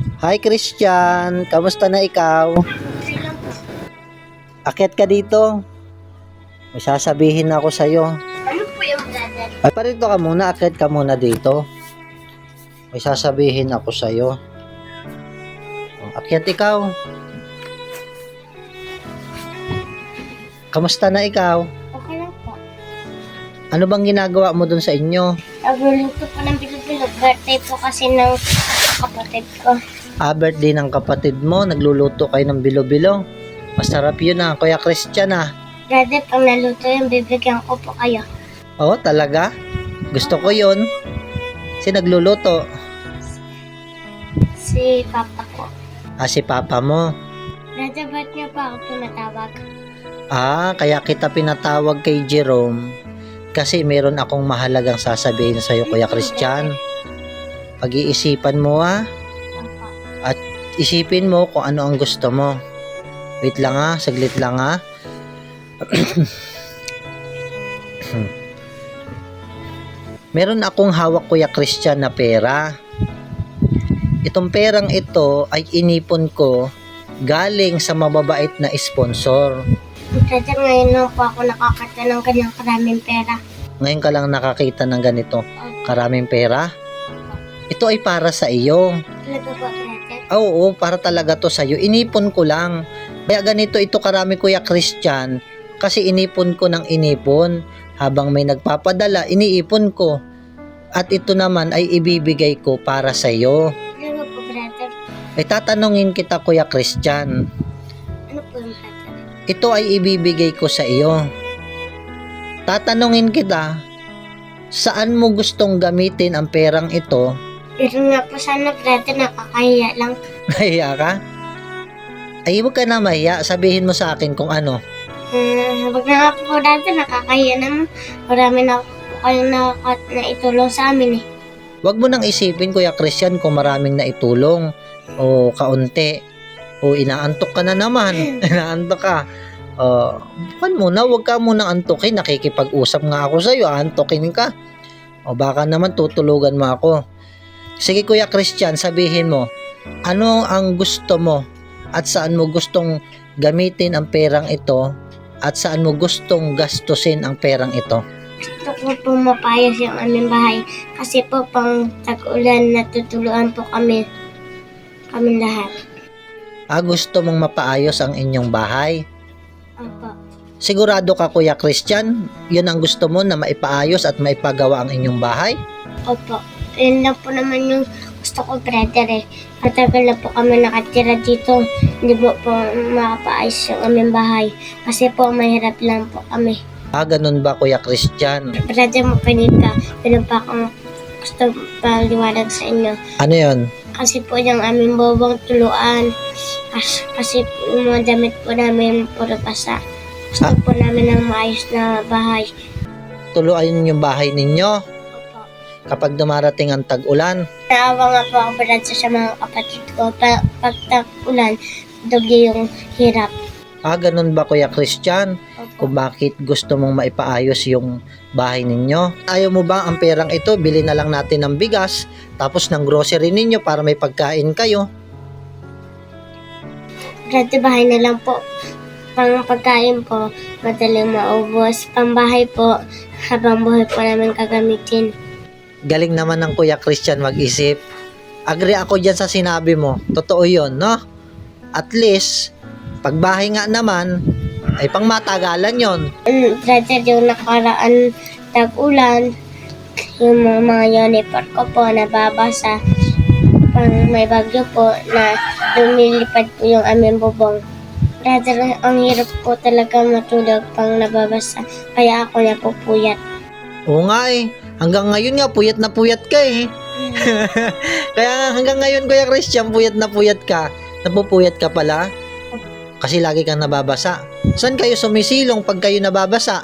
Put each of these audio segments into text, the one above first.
Hi Christian, kamusta na ikaw? Akit ka dito. May sasabihin ako sa'yo. Ano po yung brother? Ay, parito ka muna, akit ka muna dito. May sasabihin ako sa'yo. Oh, Akyat ikaw. Kamusta na ikaw? Okay lang po. Ano bang ginagawa mo dun sa inyo? Nagluluto po ng bilog-bilog. Birthday po kasi ng kapatid ko. Ah, birthday ng kapatid mo, nagluluto kayo ng bilo-bilo. Masarap yun ah, Kuya Christian ah. Brother, pag naluto yung bibigyan ko po kayo. Oo, talaga? Gusto ko yun. Si nagluluto. Si papa ko. Ah, si papa mo. Brother, ba't niyo pa ako tumatawag? Ah, kaya kita pinatawag kay Jerome kasi meron akong mahalagang sasabihin sa iyo, Kuya Christian. Pag-iisipan mo ah. Papa. Isipin mo kung ano ang gusto mo. Wait lang ah, saglit lang ah. meron akong hawak, Kuya Christian, na pera. Itong perang ito ay inipon ko galing sa mababait na sponsor. Brother, ngayon lang po ako nakakata ng kanyang karaming pera. Ngayon ka lang nakakita ng ganito karaming pera. Ito ay para sa iyo. Talaga po? Ah, Oo, para talaga to sa iyo. Inipon ko lang. Kaya ganito ito karami Kuya Christian kasi inipon ko ng inipon. Habang may nagpapadala, iniipon ko. At ito naman ay ibibigay ko para sa iyo. Talaga po, brother? Ay tatanungin kita Kuya Christian. Ano po yung brother? Ito ay ibibigay ko sa iyo. Tatanungin kita, saan mo gustong gamitin ang perang ito Pero nga po sana, brother, nakakahiya lang. Nahiya ka? Ay, huwag ka na mahiya. Sabihin mo sa akin kung ano. Uh, wag na nga po dati, nakakahiya naman. Marami na po kayong na, na itulong sa amin eh. Huwag mo nang isipin, Kuya Christian, kung maraming naitulong o kaunti o inaantok ka na naman. inaantok ka. Uh, bukan muna, huwag ka munang antukin. Nakikipag-usap nga ako sa'yo, antukin ka. O baka naman tutulugan mo ako. Sige Kuya Christian, sabihin mo, ano ang gusto mo at saan mo gustong gamitin ang perang ito at saan mo gustong gastusin ang perang ito? Gusto ko po mapayos yung aming bahay. Kasi po pang tag-ulan, natutuluan po kami. Kami lahat. Ah, gusto mong mapaayos ang inyong bahay? Opo. Sigurado ka Kuya Christian, yun ang gusto mo na maipaayos at maipagawa ang inyong bahay? Opo. Yun lang po naman yung gusto ko, brother eh. Matagal na po kami nakatira dito. Hindi po po makapaayos yung aming bahay. Kasi po mahirap lang po kami. Ah, ganun ba Kuya Christian? Brother mo pinita. Pero pa akong gusto paliwanag sa inyo. Ano yun? Kasi po yung aming bobong tuluan. Kasi, kasi po yung mga damit po namin puro basa. Gusto Ah. po namin ng maayos na bahay. Tuluan yung bahay ninyo. Kapag dumarating ang tag-ulan. Naawa nga po ako brother sa mga kapatid ko. Pa, pag tag-ulan, doble yung hirap. Ah, ganun ba Kuya Christian? Opo. Kung bakit gusto mong maipaayos yung bahay ninyo? Ayaw mo ba ang perang ito, bili na lang natin ng bigas, tapos ng grocery ninyo para may pagkain kayo? Brother, bahay na lang po. Pang pagkain po, madaling maubos. Pambahay po, habang buhay po namin kagamitin. Galing naman ng Kuya Christian mag-isip. Agree ako dyan sa sinabi mo. Totoo yun, no? At least, pagbahay nga naman, ay pang matagalan yon. Brother, yung nakaraan tag-ulan, yung mga, mga uniform ko po nababasa. Pang may bagyo po na lumilipad po yung aming bubong. Brother, ang hirap po talaga matulog pang nababasa. Kaya ako napupuyat. Oo nga eh. Hanggang ngayon nga, puyat na puyat ka eh. Kaya nga, hanggang ngayon, Kuya Christian, puyat na puyat ka. Napupuyat ka pala. Kasi lagi kang nababasa. Saan kayo sumisilong pag kayo nababasa?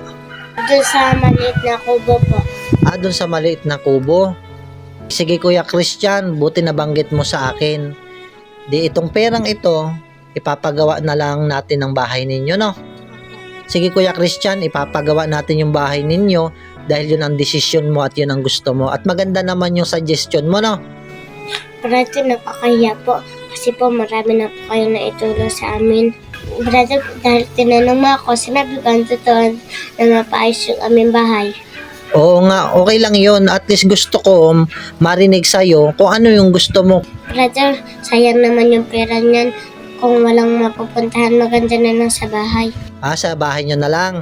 Doon sa maliit na kubo po. Ah, dun sa maliit na kubo. Sige Kuya Christian, buti nabanggit mo sa akin. Di itong perang ito, ipapagawa na lang natin ang bahay ninyo, no? Sige Kuya Christian, ipapagawa natin yung bahay ninyo dahil yun ang desisyon mo at yun ang gusto mo. At maganda naman yung suggestion mo, no? Brother, napakahiya po. Kasi po marami na po kayo na itulong sa amin. Brother, dahil tinanong mo ako, sinabi ko ang totoo na mapaayos yung aming bahay. Oo nga, okay lang yon At least gusto ko um, marinig sa'yo kung ano yung gusto mo. Brother, sayang naman yung pera niyan. Kung walang mapupuntahan, maganda na lang sa bahay. Ah, sa bahay nyo na lang.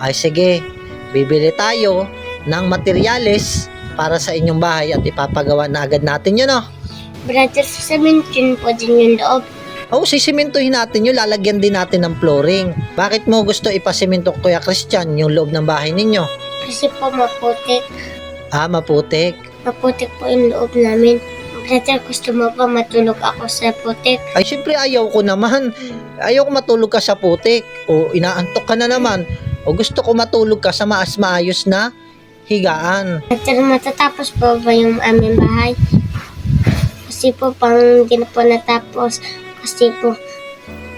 Ay sige, bibili tayo ng materyales para sa inyong bahay at ipapagawa na agad natin yun, oh. Brother, sasabihin po din yung loob. Oh, sisimintuhin natin yun, lalagyan din natin ng flooring. Bakit mo gusto ipasiminto, Kuya Christian, yung loob ng bahay ninyo? Kasi po maputik. Ah, maputik. Maputik po yung loob namin. Brother, gusto mo pa matulog ako sa putik? Ay, syempre ayaw ko naman. Ayaw ko matulog ka sa putik. O inaantok ka na naman. O gusto ko matulog ka sa maas maayos na higaan. Brother, matatapos po ba yung aming bahay? Kasi po, pang hindi na po natapos. Kasi po,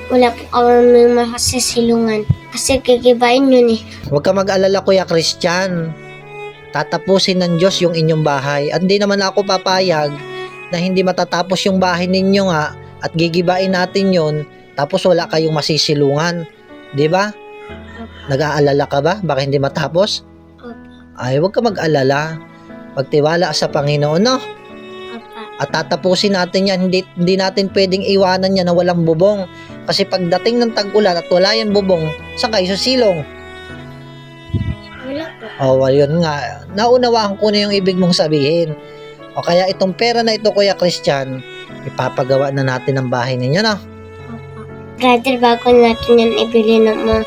wala po kami makasisilungan. Kasi kikibain yun eh. Huwag ka mag-alala, Kuya Christian. Tatapusin ng Diyos yung inyong bahay. At hindi naman ako papayag na hindi matatapos yung bahay ninyo nga at gigibain natin yon tapos wala kayong masisilungan. Di ba? Nag-aalala ka ba? Baka hindi matapos? Opo. Ay, huwag ka mag-alala. Pagtiwala sa Panginoon, no? At tatapusin natin yan. Hindi, hindi natin pwedeng iwanan yan na walang bubong. Kasi pagdating ng tag-ulan at wala yan bubong, saan kayo susilong? Wala po. Oh, yun nga. Naunawaan ko na yung ibig mong sabihin. O kaya itong pera na ito, Kuya Christian, ipapagawa na natin ang bahay ninyo, no? Brother, bago natin yan ibili ng mga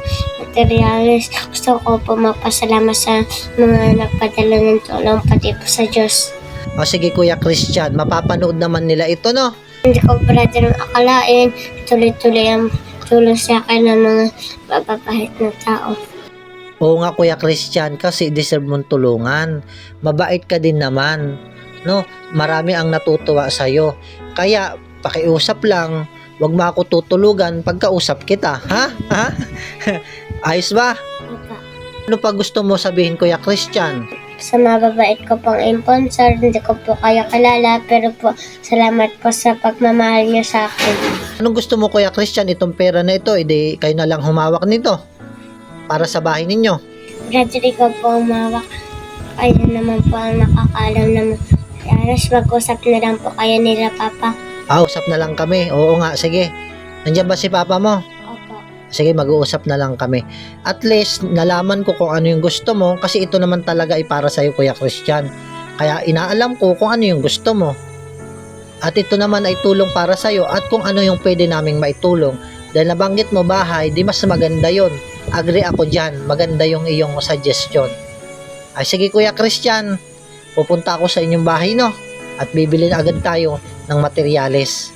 materials, gusto ko po magpasalamat sa mga nagpadala ng tulong pati po sa Diyos. O sige, Kuya Christian, mapapanood naman nila ito, no? Hindi ko brother akalain, tuloy-tuloy ang tulong sa akin ng mga mapapahit na tao. Oo nga, Kuya Christian, kasi deserve mong tulungan. Mabait ka din naman, no? Marami ang natutuwa sa'yo. Kaya, pakiusap lang, wag mo ako tutulugan pagkausap kita, ha? Ha? Ayos ba? Opo. Ano pa gusto mo sabihin, Kuya Christian? Sa mababait ko pong sponsor, hindi ko po kayo kilala, pero po salamat po sa pagmamahal niyo sa akin. Anong gusto mo, Kuya Christian, itong pera na ito? Edi, kayo na lang humawak nito para sa bahay ninyo. Brother, ikaw po ang mawak. Kayo naman po ang nakakaalam naman. Aras, mag-usap na lang po kayo nila, Papa. Ah, usap na lang kami. Oo nga, sige. Nandiyan ba si Papa mo? Sige, mag-uusap na lang kami. At least, nalaman ko kung ano yung gusto mo kasi ito naman talaga ay para sa'yo, Kuya Christian. Kaya inaalam ko kung ano yung gusto mo. At ito naman ay tulong para sa'yo at kung ano yung pwede naming maitulong. Dahil nabanggit mo bahay, di mas maganda yon. Agree ako dyan. Maganda yung iyong suggestion. Ay sige Kuya Christian, pupunta ako sa inyong bahay no. At bibili na agad tayo ng materyales.